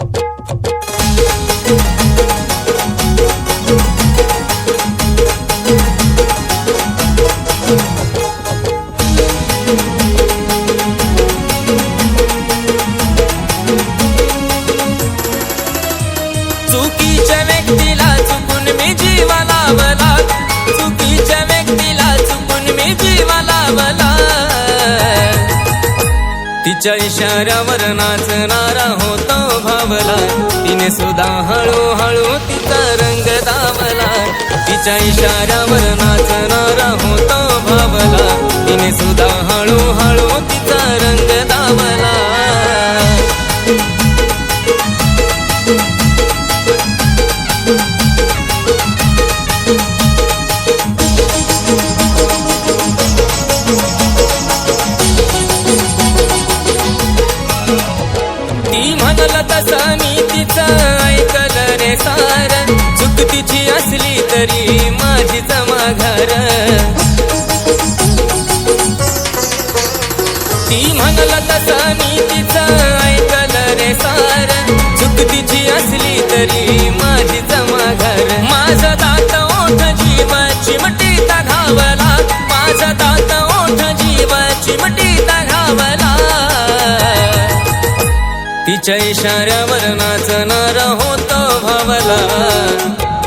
चुकीच्या व्यक्तीला चुकून मी जीवा लावला. चुकीच्या व्यक्तीला चुकून मी जीवा लावला. तिच्या इशाऱ्यावर नाचणारा होतो. भावला तिने सुद्धा हळूहळू तिचा रंग दावला तिच्या इशाऱ्यावर नाचणारा होता भावला. तिने सुद्धा तसं मी तिचा ऐकलं रे सार. चुक तिची असली तरी माझी जमाघर. ती म्हणल तसा मी तिचा ऐकल रे सार. चुक तिची असली तरी माझी जमा तिच्या इशाऱ्यावर नाचणारा होतो भावला.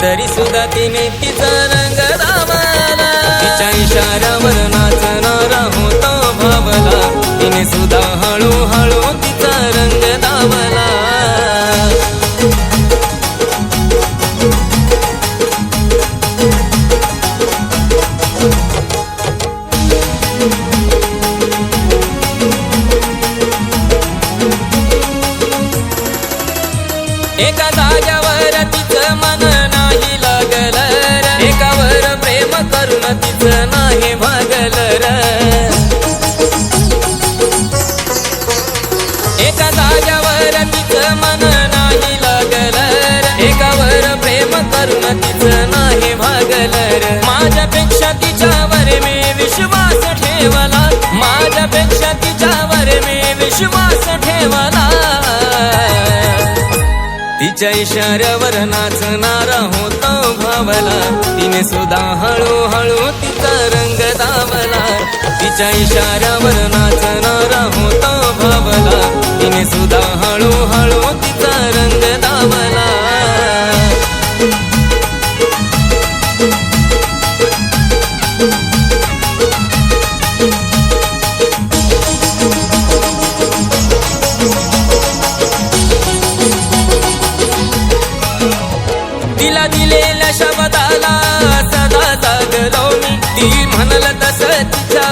तरी सुद्धा तिने तिचा रंग दाबला. तिच्या इशाऱ्यावर नाचणारा होतो भावला. तिने सुद्धा हळू एका जाग्यावर तिचं मन नाही लागल र. एकावर प्रेम करून तिचं नाही भागल र. एका जाग्यावर तिचं मन नाही लागल र. एकावर प्रेम करून तिचं नाही भागल माझ्यापेक्षा तिच्या इशाऱ्यावर नाचणारा होतो भावला. तिने सुद्धा हळूहळू तिचा रंग दावला तिच्या इशाऱ्यावर नाचणारा होतो तिला दिलेल्या शब्दाला सदा जागलो मी. ती म्हणल तस तिच्या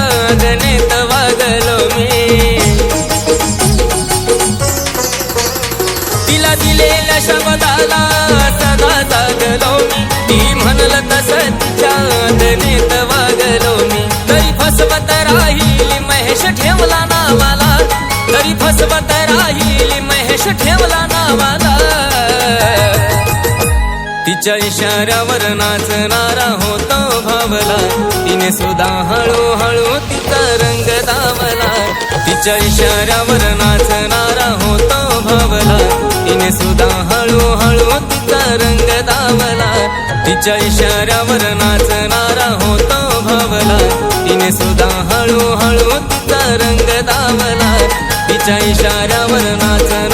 तिच्या इशाऱ्यावर नाचणारा होतो भावला. तिने सुद्धा हळूहळू तिचा रंग दावला. तिच्या इशाऱ्यावर नाचणारा होतो भावला. तिने सुद्धा हळूहळू तिचा रंग दावला. तिच्या इशाऱ्यावर नाचणारा होतो भावला. तिने सुद्धा हळूहळू तिचा रंग दावला. तिच्या इशाऱ्यावर नाचणारा